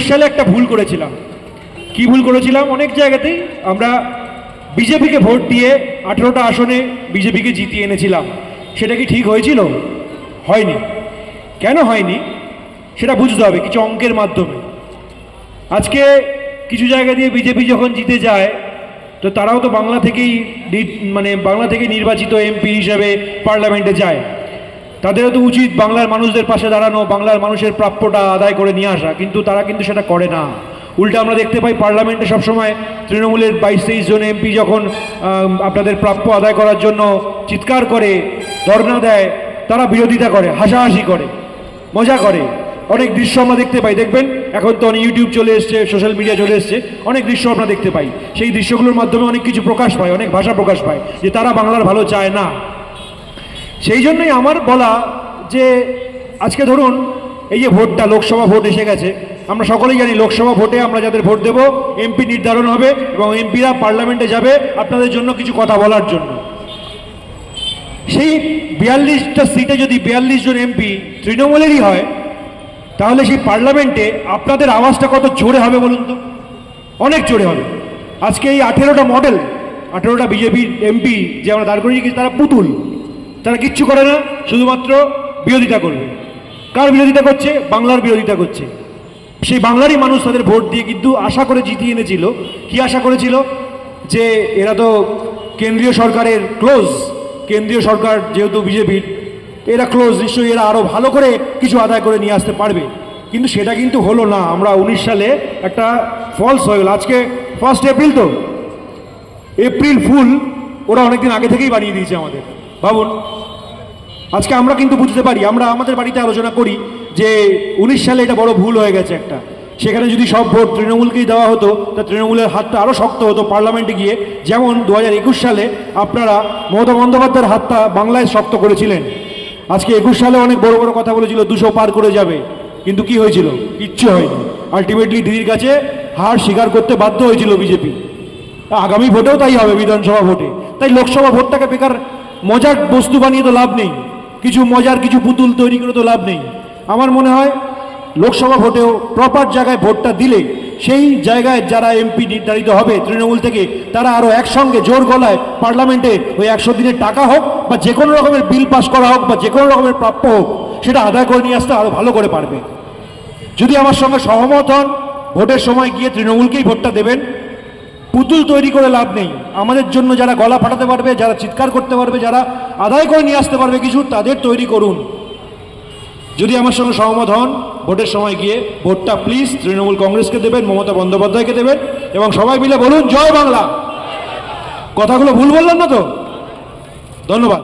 সালে একটা ভুল করেছিলাম। কি ভুল করেছিলাম? অনেক জায়গাতেই আমরা বিজেপিকে ভোট দিয়ে আঠেরোটা আসনে বিজেপিকে জিতিয়ে এনেছিলাম। সেটা কি ঠিক হয়েছিল? হয়নি। কেন হয়নি? সেটা বুঝতে হবে কিছু অঙ্কের মাধ্যমে। আজকে কিছু জায়গা দিয়ে বিজেপি যখন জিতে যায়, তো তারাও তো বাংলা থেকেই মানে বাংলা থেকে নির্বাচিত এমপি হিসেবে পার্লামেন্টে যায়। তাদেরও তো উচিত বাংলার মানুষদের পাশে দাঁড়ানো, বাংলার মানুষের প্রাপ্যটা আদায় করে নিয়ে আসা, কিন্তু তারা কিন্তু সেটা করে না। উল্টা আমরা দেখতে পাই পার্লামেন্টে সবসময় তৃণমূলের বাইশ তেইশ জন এমপি যখন আপনাদের প্রাপ্য আদায় করার জন্য চিৎকার করে, ধর্ণা দেয়, তারা বিরোধিতা করে, হাসাহাসি করে, মজা করে। অনেক দৃশ্য আমরা দেখতে পাই, দেখবেন? এখন তো অনেক ইউটিউব চলে এসছে সোশ্যাল মিডিয়া চলে এসছে, অনেক দৃশ্য আমরা দেখতে পাই। সেই দৃশ্যগুলোর মাধ্যমে অনেক কিছু প্রকাশ পায়, অনেক ভাষা প্রকাশ পায়, যে তারা বাংলার ভালো চায় না। সেই জন্যই আমার বলা যে আজকে ধরুন এই যে ভোটটা, লোকসভা ভোট এসে গেছে। আমরা সকলেই জানি লোকসভা ভোটে আমরা যাদের ভোট দেব, এমপি নির্ধারণ হবে এবং এমপিরা পার্লামেন্টে যাবে আপনাদের জন্য কিছু কথা বলার জন্য। সেই বিয়াল্লিশটা সিটে যদি বিয়াল্লিশ জন এমপি তৃণমূলেরই হয়, তাহলে সেই পার্লামেন্টে আপনাদের আওয়াজটা কত জোরে হবে বলুন তো? অনেক জোরে হবে। আজকে এই আঠেরোটা মডেল, আঠেরোটা বিজেপির এমপি যে আমরা দাঁড় করিয়ে তারা পুতুল। তারা কিচ্ছু করে না, শুধুমাত্র বিরোধিতা করবে। কার বিরোধিতা করছে? বাংলার বিরোধিতা করছে। সেই বাংলারই মানুষ তাদের ভোট দিয়ে কিন্তু আশা করে জিতিয়ে এনেছিল। কি আশা করেছিল? যে এরা তো কেন্দ্রীয় সরকারের ক্লোজ কেন্দ্রীয় সরকার যেহেতু বিজেপির এরা ক্লোজ নিশ্চয়ই এরা আরও ভালো করে কিছু আদায় করে নিয়ে আসতে পারবে। কিন্তু সেটা কিন্তু হলো না। আমরা উনিশ সালে একটা ফলস হয়ে গেল। আজকে ফার্স্ট এপ্রিল তো। এপ্রিল ফুল ওরা অনেকদিন আগে থেকেই বানিয়ে দিয়েছে আমাদের। ভাবুন আজকে আমরা কিন্তু বুঝতে পারি, আমরা আমাদের বাড়িতে আলোচনা করি যে উনিশ সালে এটা বড় ভুল হয়ে গেছে একটা। সেখানে যদি সব ভোট তৃণমূলকেই দেওয়া হতো, তা তৃণমূলের হাতটা আরও শক্ত হতো পার্লামেন্টে গিয়ে। যেমন দু হাজার একুশ সালে আপনারা মমতা বন্দ্যোপাধ্যায়ের হাতটা বাংলায় শক্ত করেছিলেন। আজকে একুশ সালে অনেক বড় বড় কথা বলেছিল, দুশো পার করে যাবে। কিন্তু কি হয়েছিল? কিচ্ছু হয়নি। আলটিমেটলি দিদির কাছে হার স্বীকার করতে বাধ্য হয়েছিল বিজেপি। আগামী ভোটেও তাই হবে বিধানসভা ভোটে। তাই লোকসভা ভোটটাকে বেকার মজার বস্তু বানিয়ে তো লাভ নেই। কিছু মজার, কিছু পুতুল তৈরি করে তো লাভ নেই। আমার মনে হয়, লোকসভা ভোটেও প্রপার জায়গায় ভোটটা দিলে, সেই জায়গায় যারা এমপি নির্ধারিত হবে তৃণমূল থেকে, তারা আরও একসঙ্গে জোর গলায় পার্লামেন্টে ওই একশো দিনের টাকা হোক বা যে কোনো রকমের বিল পাস করা হোক বা যে কোনো রকমের প্রাপ্য হোক, সেটা আদায় করে নিয়ে আসতে আরও ভালো করে পারবে। যদি আমার সঙ্গে সহমত হন, ভোটের সময় গিয়ে তৃণমূলকেই ভোটটা দেবেন। পুতুল তৈরি করে লাভ নেই। আমাদের জন্য যারা গলা ফাটাতে পারবে, যারা চিৎকার করতে পারবে, যারা আদায় করে নিয়ে আসতে পারবে কিছু, তাদের তৈরি করুন। যদি আমার সঙ্গে সহমত হন, ভোটের সময় গিয়ে ভোটটা প্লিজ তৃণমূল কংগ্রেসকে দেবেন, মমতা বন্দ্যোপাধ্যায়কে দেবেন, এবং সবাই মিলে বলুন, জয় বাংলা। কথাগুলো ভুল বললাম না তো? ধন্যবাদ।